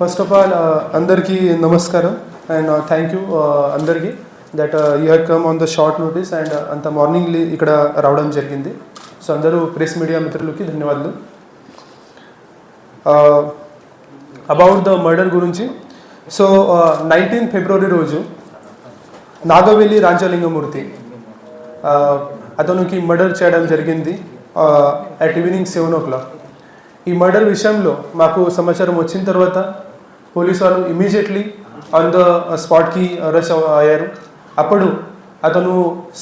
First of all అందరికీ నమస్కారం and thank you అందరికీ that you had come on the short notice and అంత morning ఇక్కడ రావడం జరిగింది. సో అందరూ ప్రెస్ మీడియా మిత్రులకి ధన్యవాదాలు. అబౌట్ ద మర్డర్ గురించి. సో నైన్టీన్ ఫిబ్రవరి రోజు నాగవెల్లి రాజలింగమూర్తి uh, అతనికి మర్డర్ చేయడం జరిగింది at evening seven o'clock ఈ మర్డర్ విషయంలో మాకు సమాచారం వచ్చిన తర్వాత పోలీసు వాళ్ళు ఇమీడియట్లీ ఆన్ ద స్పాట్కి రష్ అయ్యారు. అప్పుడు అతను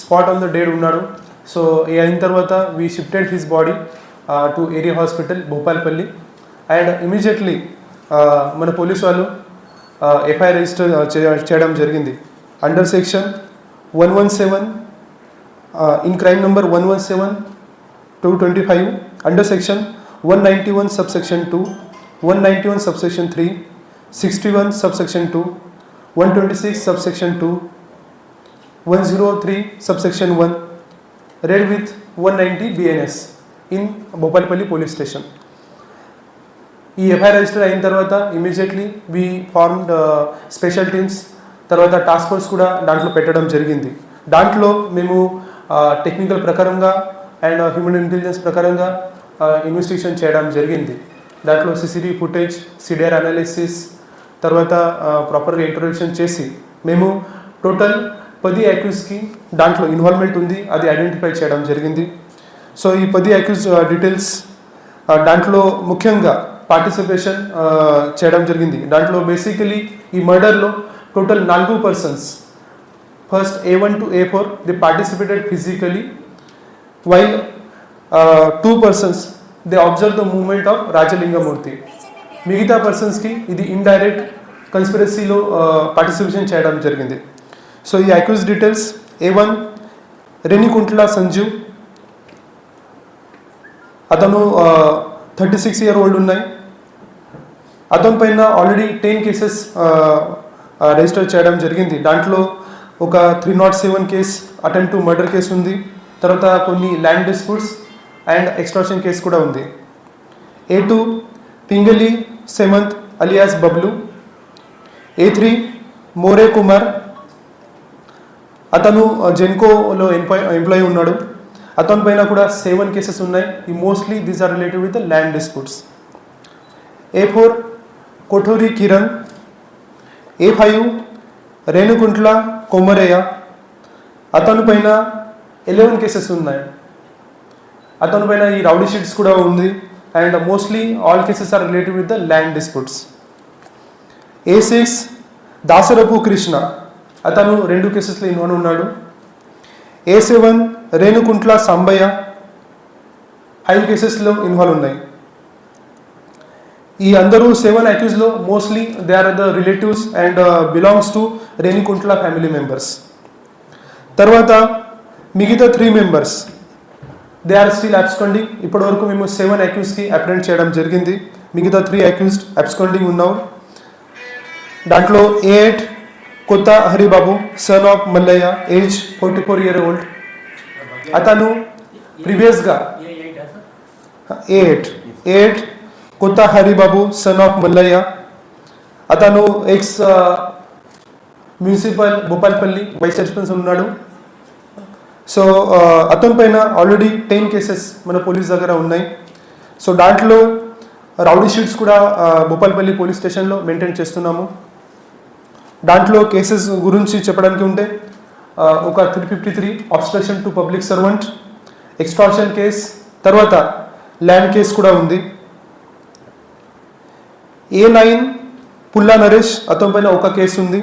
స్పాట్ ఆన్ ద డేడ్ ఉన్నాడు. సో ఈ అయిన తర్వాత we shifted his body to area hospital Bhupalpalli. And immediately మన పోలీసు వాళ్ళు ఎఫ్ఐఆర్ రిజిస్టర్ చేయడం జరిగింది. Under section one one seven in crime number one one seven two twenty five under section one ninety one subsection two one ninety one subsection three sixty one subsection two one twenty six subsection two one zero three subsection one read with one ninety BNS in Bhopalpalli police station ఈ FIR register అయిన తర్వాత immediately we formed special teams తర్వాత task force కూడా దాంట్లో పెట్టడం జరిగింది. దాంట్లో మేము టెక్నికల్ ప్రకారంగా అండ్ హ్యూమన్ ఇంటెలిజెన్స్ ప్రకారంగా ఇన్వెస్టిగేషన్ చేయడం జరిగింది. దాంట్లో సిసిటీవీ ఫుటేజ్ సిడిఆర్ అనాలిసిస్ తర్వాత ప్రాపర్గా ఇంట్రొడక్షన్ చేసి మేము టోటల్ పది యాక్యూస్కి దాంట్లో ఇన్వాల్వ్మెంట్ ఉంది అది ఐడెంటిఫై చేయడం జరిగింది. సో ఈ పది యాక్యూస్ డీటెయిల్స్ దాంట్లో ముఖ్యంగా పార్టిసిపేషన్ చేయడం జరిగింది. దాంట్లో బేసికలీ ఈ మర్డర్లో టోటల్ నాలుగు persons first A one to A four they participated physically while two persons they observe the moment of Rajalingamurthy మిగతా పర్సన్స్కి ఇది ఇండైరెక్ట్ కన్స్పిరసీలో పార్టిసిపేషన్ చేయడం జరిగింది. సో ఈ accuse details A one Renikuntla Sanjeev అతను థర్టీ సిక్స్ ఇయర్ ఓల్డ్ ఉన్నాయి. అతని పైన ఆల్రెడీ టెన్ కేసెస్ రిజిస్టర్ చేయడం జరిగింది. దాంట్లో ఒక three not seven case attempt to murder case ఉంది. తర్వాత కొన్ని land disputes and extortion case కూడా ఉంది. A two Pingali Semanth alias Bablu. A three More Kumar. అతను జెన్కోలో ఎంప్లాయ్ ఎంప్లాయీ ఉన్నాడు. అతని పైన కూడా సెవెన్ కేసెస్ ఉన్నాయి. ఈ mostly these are related with land disputes. A four Kothuri Kiran. A five Renukuntla Kommaraiah. అతని పైన ఎలెవెన్ కేసెస్ ఉన్నాయి. అతని పైన ఈ రౌడీ షీట్స్ కూడా ఉంది. And mostly all cases are related with the land disputes A six Dasarapu Krishna అతను రెండు కేసెస్లో ఇన్వాల్వ్ ఉన్నాడు. ఏ సెవెన్ రేణుకుంట్ల సంబయ్య ఐదు కేసెస్లో ఇన్వాల్వ్ ఉన్నాయి. ఈ అందరూ seven అక్యూజ్లో mostly they are the relatives and belongs to Renukuntla family members తర్వాత మిగతా three members they are still absconding ఇప్పటి వరకు మేము సెవెన్ అక్యూస్కి అప్రెంట్ చేయడం జరిగింది. మిగతా త్రీ అక్యూస్డ్ అబ్స్కండింగ్ ఉన్నాం. దాంట్లో A eight Kotha Haribabu son of Mallaiah age forty four year old అతను ప్రీవియస్గా ఏ eight A eight Kotha Haribabu son of Mallayya. అతను ex municipal Bhupalpalli vice sarpanch ఉన్నాడు. సో అతని పైన ఆల్రెడీ టెన్ కేసెస్ మన పోలీస్ దగ్గర ఉన్నాయి. సో దాంట్లో రౌడీ షీట్స్ కూడా ఆ, భూపాల్పల్లి పోలీస్ స్టేషన్లో మెయింటైన్ చేస్తున్నాము. దాంట్లో కేసెస్ గురించి చెప్పడానికి ఉంటే ఒక three fifty three obstruction to public servant extraction case తర్వాత ల్యాండ్ కేస్ కూడా ఉంది. ఏ నైన్ పుల్లా నరేష్ అతని పైన ఒక కేసు ఉంది.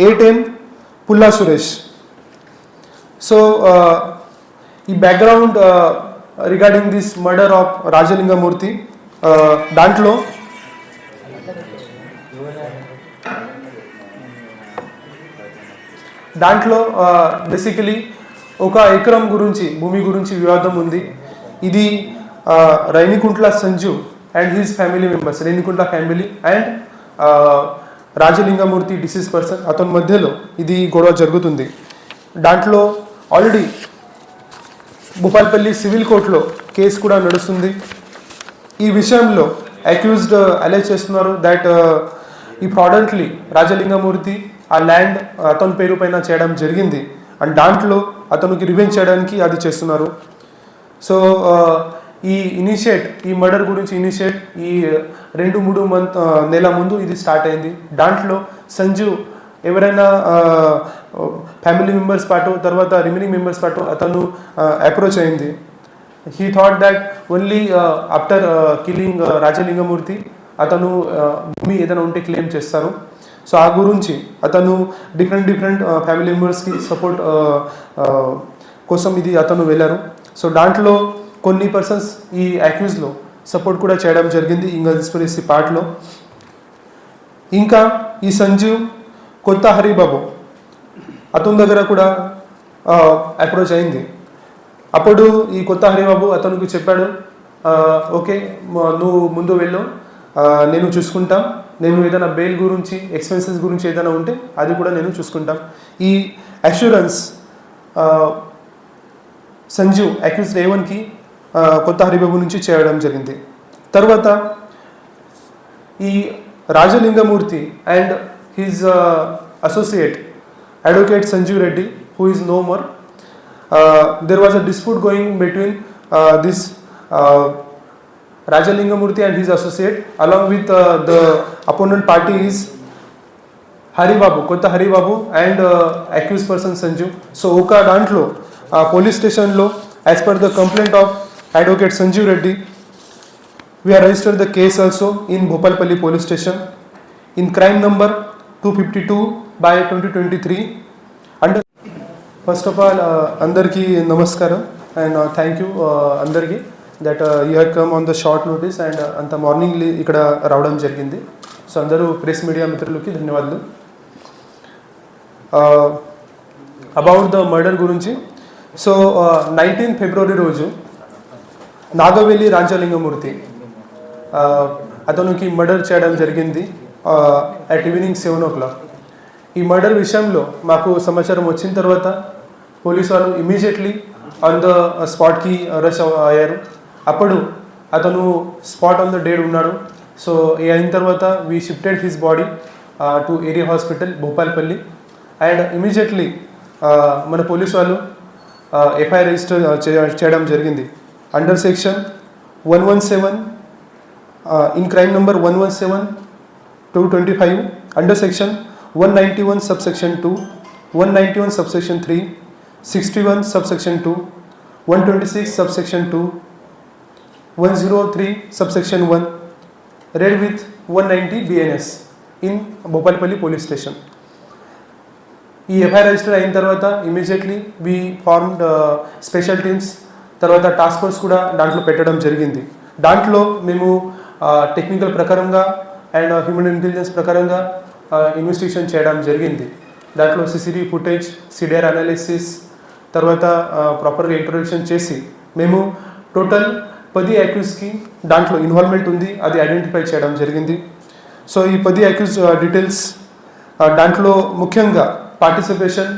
A ten Pulla Suresh. So uh, ఈ background regarding this murder of Rajalingamurthy దాంట్లో దాంట్లో uh, బేసికలీ ఒక ఎకరం గురించి భూమి గురించి వివాదం ఉంది. ఇది uh, Rainikuntla Sanju and his family members Renikuntla family and Rajalingamurthy deceased person అతని మధ్యలో ఇది గొడవ జరుగుతుంది. దాంట్లో ఆల్రెడీ భూపాల్పల్లి సివిల్ కోర్టులో కేసు కూడా నడుస్తుంది. ఈ విషయంలో అక్యూజ్డ్ అలెజ్ uh, చేస్తున్నారు దట్ uh, ఈ ప్రాడక్ట్లీ రాజలింగమూర్తి ఆ ల్యాండ్ అతని పేరు పైన చేయడం జరిగింది. అండ్ దాంట్లో అతనికి రివెంజ్ చేయడానికి అది చేస్తున్నారు. సో uh, ఈ ఇనిషియేట్ ఈ మర్డర్ గురించి ఇనిషియేట్ ఈ రెండు మూడు మంత్ నెల ముందు ఇది స్టార్ట్ అయింది. దాంట్లో సంజు ఎవరైనా ఫ్యామిలీ మెంబర్స్ పాటు తర్వాత రిమైనింగ్ మెంబర్స్ పాటు అతను అప్రోచ్ అయింది. He thought that only after killing Rajalingamurthy అతను భూమి ఏదైనా ఉంటే క్లెయిమ్ చేస్తారు. సో ఆ గురించి అతను డిఫరెంట్ డిఫరెంట్ ఫ్యామిలీ మెంబర్స్కి సపోర్ట్ కోసం ఇది అతను వెళ్ళారు. సో దాంట్లో కొన్ని పర్సన్స్ ఈ యాక్యూజ్లో సపోర్ట్ కూడా చేయడం జరిగింది ఇంకా కన్స్పిరసీ పార్ట్లో ఇంకా ఈ సంజీవ్ కొత్త హరిబాబు అతని దగ్గర కూడా అప్రోచ్ అయింది. అప్పుడు ఈ కొత్త హరిబాబు అతనికి చెప్పాడు ఓకే నువ్వు ముందు వెళ్ళు నేను చూసుకుంటాం. నేను ఏదైనా బెయిల్ గురించి ఎక్స్పెన్సెస్ గురించి ఏదైనా ఉంటే అది కూడా నేను చూసుకుంటాం. ఈ అష్యూరెన్స్ సంజీవ్ అక్యూజ్ రేవన్కి కొత్త హరిబాబు నుంచి చేయడం జరిగింది. తర్వాత ఈ Rajalingamurthy and his associate Advocate Sanju Reddy, who is no more. Uh, there was a dispute going between uh, this uh, Rajalingamurthy and his associate, along with uh, the opponent party is Hari Babu, Kota Hari Babu, and uh, accused person Sanju. So Oka Dantlo, uh, police station law, as per the complaint of Advocate Sanju Reddy, we have registered the case also in Bhopalpalli police station in crime number 252 by twenty twenty three and first of all అందరికీ నమస్కారం. And thank you అందరికీ that you have come on the short notice and అంత morning ఇక్కడ రావడం జరిగింది. So అందరూ press media మిత్రులకి ధన్యవాదాలు. అబౌట్ ద మర్డర్ గురించి. సో నైన్టీన్ ఫిబ్రవరి రోజు నాగవెల్లి రాంచలింగమూర్తి uh, అతనికి మర్డర్ చేయడం జరిగింది at evening seven o'clock ఈ మర్డర్ విషయంలో మాకు సమాచారం వచ్చిన తర్వాత పోలీసు వాళ్ళు ఇమీడియట్లీ ఆన్ ద స్పాట్కి రష్ అయ్యారు. అప్పుడు అతను స్పాట్ ఆన్ ద డేడ్ ఉన్నాడు. సో ఈ అయిన తర్వాత we shifted his body to area hospital Bhopalpalli. And immediately మన పోలీసు వాళ్ళు ఎఫ్ఐఆర్ రిజిస్టర్ చేయడం జరిగింది. Under section one one seven in crime number one one seven two twenty five under section 191 subsection 2 191 subsection 3 61 subsection 2 126 subsection 2 103 subsection 1 read with 190 bns in Bhopalpalli police station. ఈ FIR register అయిన తర్వాత immediately we formed special teams తర్వాత task force కూడా దాంట్లో పెట్టడం జరిగింది దాంట్లో మేము uh, టెక్నికల్ ప్రకారంగా అండ్ హ్యూమన్ ఇంటెలిజెన్స్ ప్రకారంగా ఇన్వెస్టిగేషన్ చేయడం జరిగింది. దాంట్లో సిసిటివి ఫుటేజ్ సిడిఆర్ అనాలిసిస్ తర్వాత ప్రాపర్గా ఇంట్రొడక్షన్ చేసి మేము టోటల్ పది అక్యూస్కి దాంట్లో ఇన్వాల్వ్మెంట్ ఉంది అది ఐడెంటిఫై చేయడం జరిగింది. సో ఈ పది అక్యూస్ డీటెయిల్స్ దాంట్లో ముఖ్యంగా పార్టిసిపేషన్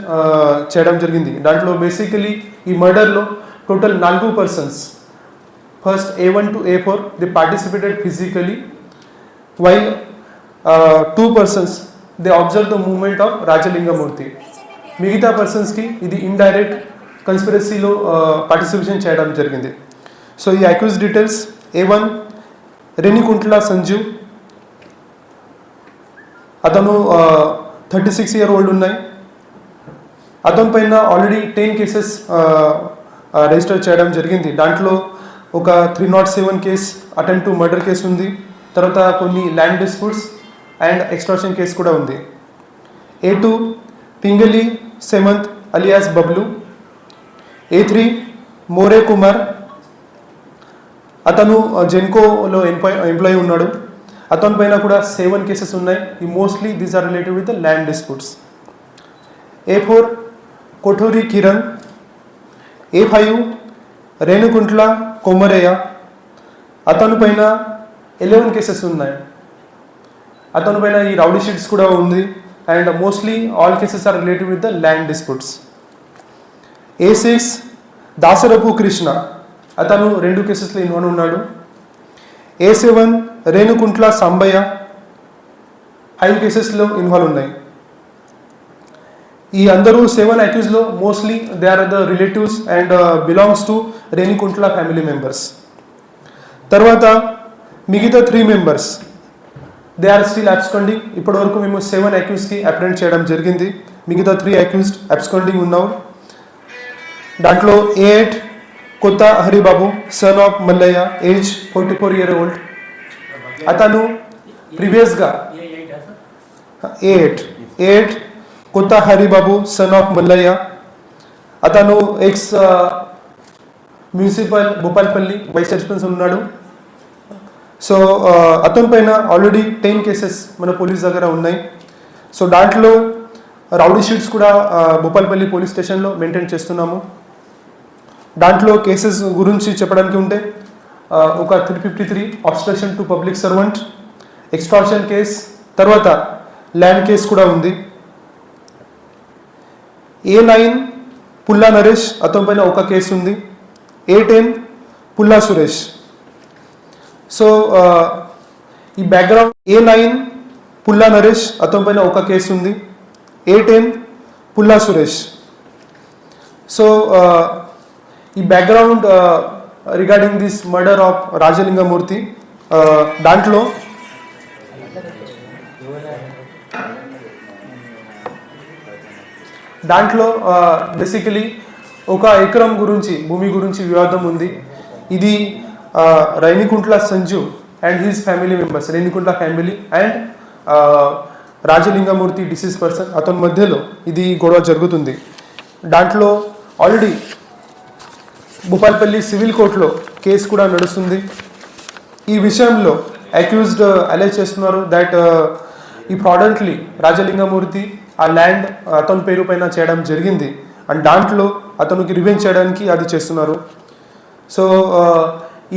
చేయడం జరిగింది. దాంట్లో బేసికలీ ఈ మర్డర్లో టోటల్ నాలుగు persons first A one to A four they participated physically while two persons they observe the moment of Rajalingamurthy మిగతా పర్సన్స్కి ఇది ఇండైరెక్ట్ కన్స్పిరసీలో పార్టిసిపేషన్ చేయడం జరిగింది. సో ఈ accuse details A one Renikuntla Sanjeev అతను థర్టీ సిక్స్ ఇయర్ ఓల్డ్ ఉన్నాయి. అతని పైన ఆల్రెడీ టెన్ కేసెస్ రిజిస్టర్ చేయడం జరిగింది. దాంట్లో ఒక three not seven case attempt to murder case ఉంది. తర్వాత కొన్ని land disputes and extortion case కూడా ఉంది. A two Pingali Semanth alias Bablu. A three More Kumar. అతను జెన్కోలో ఎంప్లాయ్ ఎంప్లాయీ ఉన్నాడు. అతని పైన కూడా సెవెన్ కేసెస్ ఉన్నాయి. ఈ mostly these are related with land disputes. A four Kothuri Kiran. A five Renukuntla Kommaraiah. అతను పైన ఎలెవెన్ కేసెస్ ఉన్నాయి. అతని పైన ఈ రౌడీ షీట్స్ కూడా ఉంది. And mostly all cases are related with the land disputes. A six Dasarapu Krishna. అతను రెండు కేసెస్లో ఇన్వాల్వ్ ఉన్నాడు. ఏ సెవెన్ రేణుకుంట్ల సంబయ్య ఐదు కేసెస్లో ఇన్వాల్వ్ ఉన్నాయి. ఈ అందరూ seven అక్యూజ్లో mostly they are the relatives and uh, belongs to Renukuntla family members. తర్వాత మిగతా three members. They are still absconding ఇప్పటి వరకు మేము సెవెన్ అక్యూస్కి అప్రెంట్ చేయడం జరిగింది. మిగతా త్రీ అక్యూస్డ్ అబ్స్కాండింగ్ ఉన్నాం. దాంట్లో A eight Kotha Haribabu son of Mallaiah age forty four year old అతను ప్రీవియస్గా ఏ eight A eight Kotha Haribabu son of Mallayya. అతను ex municipal Bhupalpalli vice chairman ఉన్నాడు. సో అతని పైన ఆల్రెడీ టెన్ కేసెస్ మన పోలీస్ దగ్గర ఉన్నాయి. సో దాంట్లో రౌడీ షీట్స్ కూడా భూపాల్పల్లి పోలీస్ స్టేషన్లో మెయింటైన్ చేస్తున్నాము. దాంట్లో కేసెస్ గురించి చెప్పడానికి ఉంటే ఒక three fifty three obstruction to public servant extraction case తర్వాత ల్యాండ్ కేస్ కూడా ఉంది. ఏ నైన్ పుల్లా నరేష్ అతని పైన ఒక కేసు ఉంది. A ten Pulla Suresh. So uh, ఈ background A nine Pulla Naresh అతని పైన ఒక కేసు ఉంది. A ten Pulla Suresh. So uh, ఈ background regarding this murder of Rajalingamurthy uh, దాంట్లో దాంట్లో బేసికలీ ఒక ఎకరం గురించి భూమి గురించి వివాదం ఉంది. ఇది ఆ, Rainikuntla Sanju and his family members Rainikuntla family and Rajalingamurthy deceased person. అతని మధ్యలో ఇది గొడవ జరుగుతుంది. దాంట్లో ఆల్రెడీ భూపాల్పల్లి సివిల్ కోర్టులో కేసు కూడా నడుస్తుంది. ఈ విషయంలో అక్యూజ్డ్ అలే uh, చేస్తున్నారు దట్ uh, ఈ ప్రాడక్ట్లీ రాజలింగమూర్తి ఆ ల్యాండ్ uh, అతని పేరు పైన చేయడం జరిగింది. అండ్ దాంట్లో అతనికి రివెంజ్ చేయడానికి అది చేస్తున్నారు. సో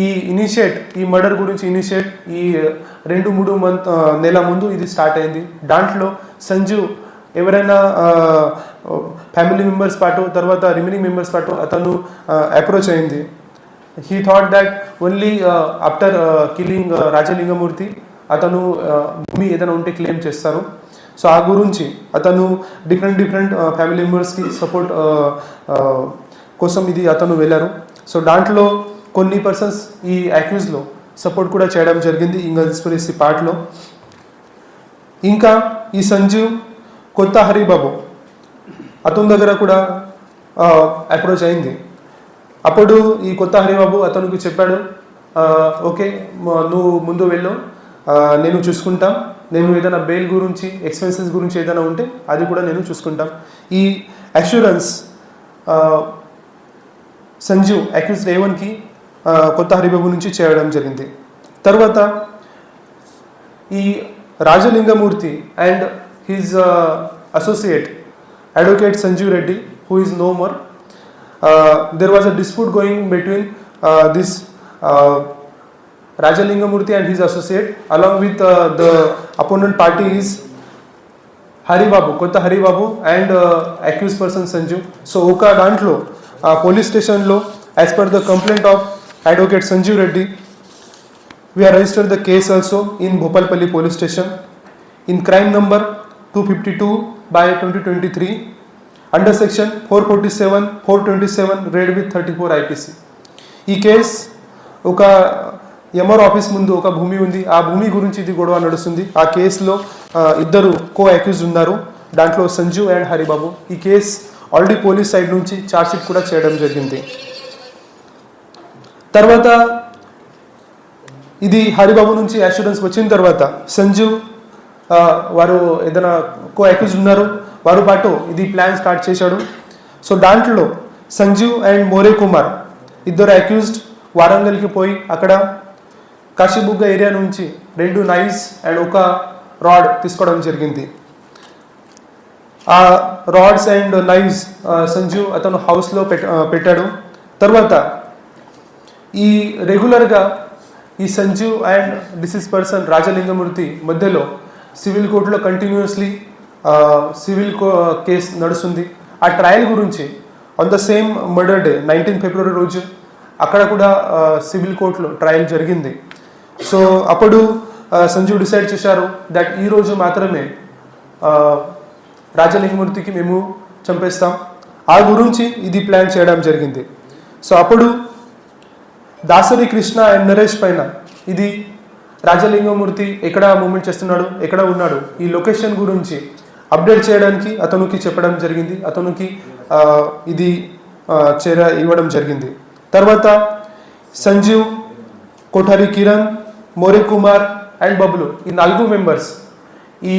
ఈ ఇనిషియేట్ ఈ మర్డర్ గురించి ఇనిషియేట్ ఈ రెండు మూడు మంత్ నెల ముందు ఇది స్టార్ట్ అయింది. దాంట్లో సంజు ఎవరైనా ఫ్యామిలీ మెంబర్స్ పాటు తర్వాత రిమైనింగ్ మెంబర్స్ పాటు అతను అప్రోచ్ అయింది. He thought that only after killing Rajalingamurthy అతను భూమి ఏదైనా ఉంటే క్లెయిమ్ చేస్తారు. సో ఆ గురించి అతను డిఫరెంట్ డిఫరెంట్ ఫ్యామిలీ మెంబర్స్కి సపోర్ట్ కోసం ఇది అతను వెళ్ళారు. సో దాంట్లో కొన్ని పర్సన్స్ ఈ అక్యూజ్లో సపోర్ట్ కూడా చేయడం జరిగింది ఈ కన్స్పిరసీ పార్ట్లో ఇంకా ఈ సంజీవ్ కొత్త హరిబాబు అతని దగ్గర కూడా అప్రోచ్ అయింది. అప్పుడు ఈ కొత్త హరిబాబు అతనికి చెప్పాడు ఓకే నువ్వు ముందు వెళ్ళు నేను చూసుకుంటాం. నేను ఏదైనా బెయిల్ గురించి ఎక్స్పెన్సెస్ గురించి ఏదైనా ఉంటే అది కూడా నేను చూసుకుంటాం. ఈ అష్యూరెన్స్ సంజీవ్ అక్యూజ్ రేవన్కి కొత్త హరిబాబు నుంచి చేయడం జరిగింది. తర్వాత ఈ Rajalingamurthy and his associate advocate Sanjeev Reddy who is no more there was a dispute going between this Rajalingamurthy and his associate along with the opponent party is Haribabu Kotha Haribabu and accuse person Sanjeev. So ఒక దాంట్లో police స్టేషన్లో as per the complaint of advocate Sanjeev Reddy we in registered the case also in Bhopalpalli police station. In crime number 252 by 2023 under section 447 427 read with 34 IPC ఈ case ఒక MR office ముందు ఒక భూమి ఉంది. ఆ భూమి గురించి ఇది గొడవ నడుస్తుంది. ఆ కేసులో ఇద్దరు కో అక్యూజ్ ఉన్నారు. దాంట్లో సంజీవ్ అండ్ హరిబాబు. ఈ కేస్ ఆల్రెడీ పోలీస్ సైడ్ నుంచి ఛార్జ్షీట్ కూడా చేయడం జరిగింది. తర్వాత ఇది హరిబాబు నుంచి అష్యూరెన్స్ వచ్చిన తర్వాత సంజీవ్ వారు ఏదైనా కో అక్యూజ్ ఉన్నారు వారు పాటు ఇది ప్లాన్ స్టార్ట్ చేశాడు. సో దాంట్లో సంజీవ్ అండ్ మోరే కుమార్ ఇద్దరు అక్యూజ్డ్ వారంగల్కి పోయి అక్కడ కాశీబుగ్గ ఏరియా నుంచి రెండు నైస్ అండ్ ఒక రాడ్ తీసుకోవడం జరిగింది. ఆ రాడ్స్ అండ్ నైవ్స్ సంజీవ్ అతను హౌస్లో పెట్ పెట్టాడు. తర్వాత ఈ రెగ్యులర్గా ఈ Sanjeev and deceased person Rajalingamurthy మధ్యలో సివిల్ కోర్టులో కంటిన్యూస్లీ సివిల్ కేసు నడుస్తుంది. ఆ ట్రయల్ గురించి on the same murder day nineteen February రోజు అక్కడ కూడా సివిల్ కోర్టులో ట్రయల్ జరిగింది. సో అప్పుడు సంజీవ్ డిసైడ్ చేశారు దట్ ఈ రోజు మాత్రమే రాజలింగమూర్తికి మేము చంపేస్తాం. ఆ గురించి ఇది ప్లాన్ చేయడం జరిగింది. సో అప్పుడు దాసరి కృష్ణ అండ్ నరేష్ పైన. ఇది రాజలింగమూర్తి ఎక్కడ మూమెంట్ చేస్తున్నాడు ఎక్కడ ఉన్నాడు ఈ లొకేషన్ గురించి అప్డేట్ చేయడానికి అతనికి చెప్పడం జరిగింది అతనికి ఇది చేర ఇవ్వడం జరిగింది. తర్వాత సంజీవ్ కోఠారి కిరణ్ మోరే కుమార్ అండ్ బబ్లు ఈ నాలుగు మెంబర్స్ ఈ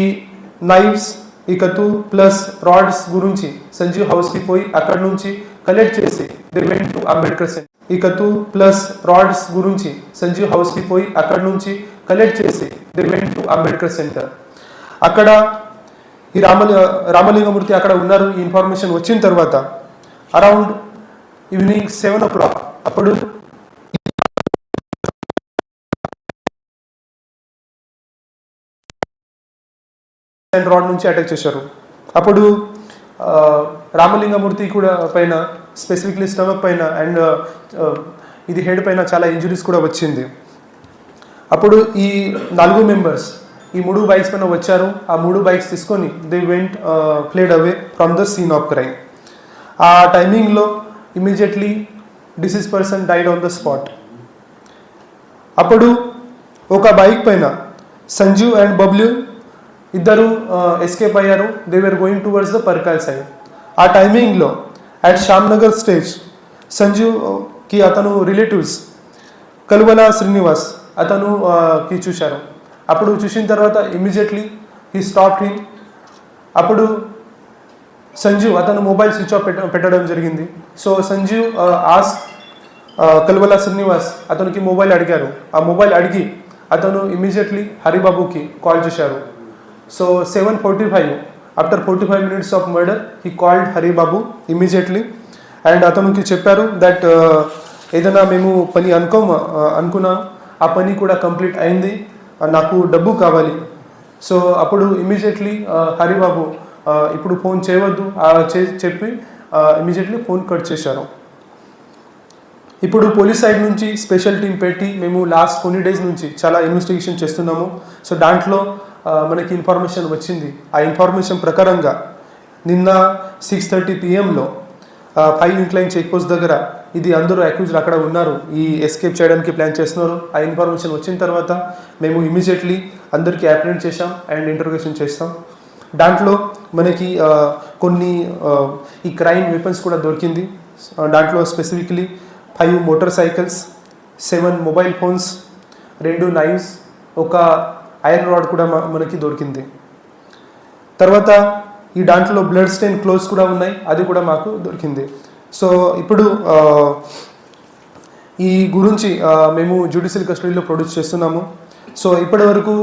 నైఫ్స్ ఈ కత్తు ప్లస్ రాడ్స్ గురించి సంజీవ్ హౌస్కి పోయి అక్కడ నుంచి కలెక్ట్ చేసి they went to Ambedkar centre ఈ కత్తు ప్లస్ రాడ్స్ గురించి సంజీవ్ హౌస్కి పోయి అక్కడ నుంచి కలెక్ట్ చేసి they went to Ambedkar centre అక్కడ ఈ రామలి రామలింగమూర్తి అక్కడ ఉన్నారు ఈ ఇన్ఫర్మేషన్ వచ్చిన తర్వాత around evening seven o'clock అప్పుడు అండ్ రాడ్ నుంచి అటాక్ చేశారు. అప్పుడు రామలింగమూర్తి కూడా పైన స్పెసిఫిక్లీ స్టమక్ పైన అండ్ ఇది హెడ్ పైన చాలా ఇంజురీస్ కూడా వచ్చింది. అప్పుడు ఈ నాలుగు మెంబర్స్ ఈ మూడు బైక్స్ పైన వచ్చారు. ఆ మూడు బైక్స్ తీసుకొని they went fled away from the scene of crime ఆ టైమింగ్లో immediately deceased person died on the spot అప్పుడు ఒక బైక్ పైన సంజీవ్ అండ్ బబ్ల్యూ ఇద్దరు ఎస్కేప్ అయ్యారు. They were going towards the Parkal side ఆ టైమింగ్లో అట్ శ్యామ్నగర్ స్టేజ్ సంజీవ్కి అతను రిలేటివ్స్ కలువల శ్రీనివాస్ అతను కి చూశారు. అప్పుడు చూసిన తర్వాత ఇమీడియట్లీ హీ స్టాప్ హిమ్ అప్పుడు సంజీవ్ అతను మొబైల్ స్విచ్ ఆఫ్ పెట్ట పెట్టడం జరిగింది. సో సంజీవ్ ఆస్ కలువల శ్రీనివాస్ అతనికి మొబైల్ అడిగారు. ఆ మొబైల్ అడిగి అతను ఇమీడియట్లీ హరిబాబుకి కాల్ చేశారు. So seven after five after of five minutes of murder Babu called Haribabu immediately and అతనికి చెప్పారు దట్ uh, ఏదైనా మేము పని అనుకో uh, అనుకున్నా ఆ పని కూడా కంప్లీట్ అయింది నాకు డబ్బు కావాలి. సో అప్పుడు ఇమీడియట్లీ హరిబాబు uh, ఇప్పుడు ఫోన్ చేయవద్దు చెప్పి ఇమీడియట్లీ ఫోన్ కట్ చేశారు. ఇప్పుడు పోలీస్ సైడ్ నుంచి స్పెషల్ టీం పెట్టి మేము లాస్ట్ కొన్ని డేస్ నుంచి చాలా ఇన్వెస్టిగేషన్ చేస్తున్నాము. సో దాంట్లో మనకి ఇన్ఫర్మేషన్ వచ్చింది. ఆ ఇన్ఫర్మేషన్ ప్రకారంగా నిన్న సిక్స్ థర్టీ పిఎంలో ఫైవ్ ఇంక్లైన్ చెక్ పోస్ట్ దగ్గర ఇది అందరూ అక్యూజ్డ్ అక్కడ ఉన్నారు. ఈ ఎస్కేప్ చేయడానికి ప్లాన్ చేస్తున్నారు. ఆ ఇన్ఫర్మేషన్ వచ్చిన తర్వాత మేము ఇమీడియట్లీ అందరికీ అప్రెంట్ చేశాం అండ్ ఇంటర్వ్యూషన్ చేస్తాం. దాంట్లో మనకి కొన్ని ఈ క్రైమ్ వెపన్స్ కూడా దొరికింది. దాంట్లో specifically five motor cycles seven mobile phones రెండు నైవ్స్ ఒక ఐరన్ రాడ్ కూడా మనకి దొరికింది. తర్వాత ఈ దాంట్లో బ్లడ్ స్టెయిన్ క్లోజ్ కూడా ఉన్నాయి అది కూడా మాకు దొరికింది. సో ఇప్పుడు ఈ గురించి మేము జ్యుడిషియల్ కస్టడీలో ప్రొడ్యూస్ చేస్తున్నాము. సో ఇప్పటి వరకు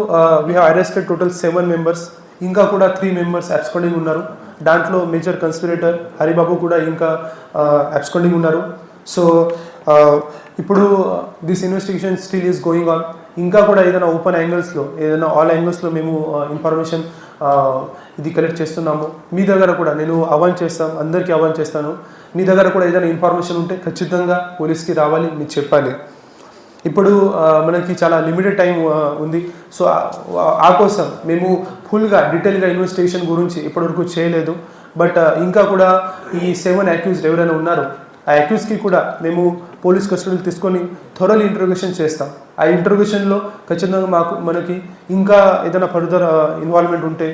we have arrested total seven members ఇంకా కూడా త్రీ మెంబర్స్ అబ్స్కండింగ్ ఉన్నారు. దాంట్లో మేజర్ కన్స్పిరేటర్ హరిబాబు కూడా ఇంకా అబ్స్కండింగ్ ఉన్నారు. సో ఇప్పుడు this investigation still is going on ఇంకా కూడా ఏదైనా ఓపెన్ యాంగిల్స్లో ఏదైనా ఆల్ యాంగిల్స్లో మేము ఇన్ఫర్మేషన్ ఇది కలెక్ట్ చేస్తున్నాము. మీ దగ్గర కూడా నేను అవాన్ చేస్తాం అందరికీ అవాన్ చేస్తాను. మీ దగ్గర కూడా ఏదైనా ఇన్ఫర్మేషన్ ఉంటే ఖచ్చితంగా పోలీస్కి రావాలి మీరు చెప్పాలి. ఇప్పుడు మనకి చాలా లిమిటెడ్ టైం ఉంది. సో ఆ- ఆ కోసం మేము ఫుల్గా డీటెయిల్గా ఇన్వెస్టిగేషన్ గురించి ఇప్పటివరకు చేయలేదు. బట్ ఇంకా కూడా ఈ సెవెన్ అక్యూజ్డ్ ఎవరైనా ఉన్నారో ఆ అక్యూస్కి కూడా మేము పోలీస్ కస్టడీలు తీసుకొని త్వరలో ఇంటర్వ్యూషన్ చేస్తాం. ఆ ఇంటర్వ్యూషన్లో ఖచ్చితంగా మాకు మనకి ఇంకా ఏదైనా ఫర్దర్ ఇన్వాల్వ్మెంట్ ఉంటే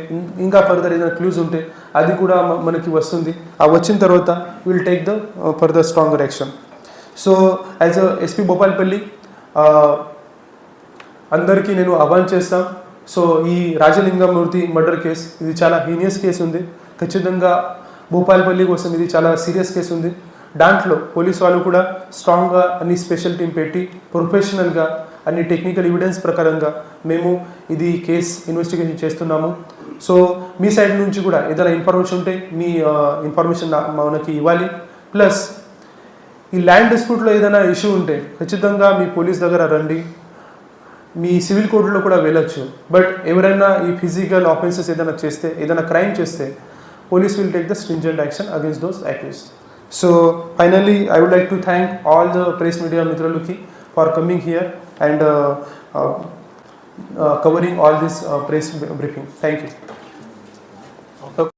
ఇంకా ఫర్దర్ ఏదైనా క్లూజ్ ఉంటే అది కూడా మనకి వస్తుంది. ఆ వచ్చిన తర్వాత will take the further stronger action so as a SP Bhupalpally అందరికీ నేను ఆహ్వాన్ చేస్తాం. సో ఈ రాజలింగమూర్తి మర్డర్ కేసు ఇది చాలా హీనియస్ కేసు ఉంది. ఖచ్చితంగా భూపాలపల్లి కోసం ఇది చాలా సీరియస్ కేసు ఉంది. దాంట్లో పోలీస్ వాళ్ళు కూడా స్ట్రాంగ్గా అన్ని స్పెషల్ టీం పెట్టి ప్రొఫెషనల్గా అన్ని టెక్నికల్ ఎవిడెన్స్ ప్రకారంగా మేము ఇది కేస్ ఇన్వెస్టిగేషన్ చేస్తున్నాము. సో మీ సైడ్ నుంచి కూడా ఏదైనా ఇన్ఫర్మేషన్ ఉంటే మీ ఇన్ఫర్మేషన్ మనకి ఇవ్వాలి. ప్లస్ ఈ ల్యాండ్ డిస్ప్యూట్లో ఏదైనా ఇష్యూ ఉంటే ఖచ్చితంగా మీ పోలీస్ దగ్గర రండి. మీ సివిల్ కోర్టులో కూడా వెళ్ళొచ్చు. బట్ ఎవరైనా ఈ ఫిజికల్ ఆఫెన్సెస్ ఏదైనా చేస్తే ఏదైనా క్రైమ్ చేస్తే police will take the stringent action against those accused So finally, I would like to thank all the press media Mitraluki for coming here and uh, uh, uh, covering all this uh, press briefing. Thank you.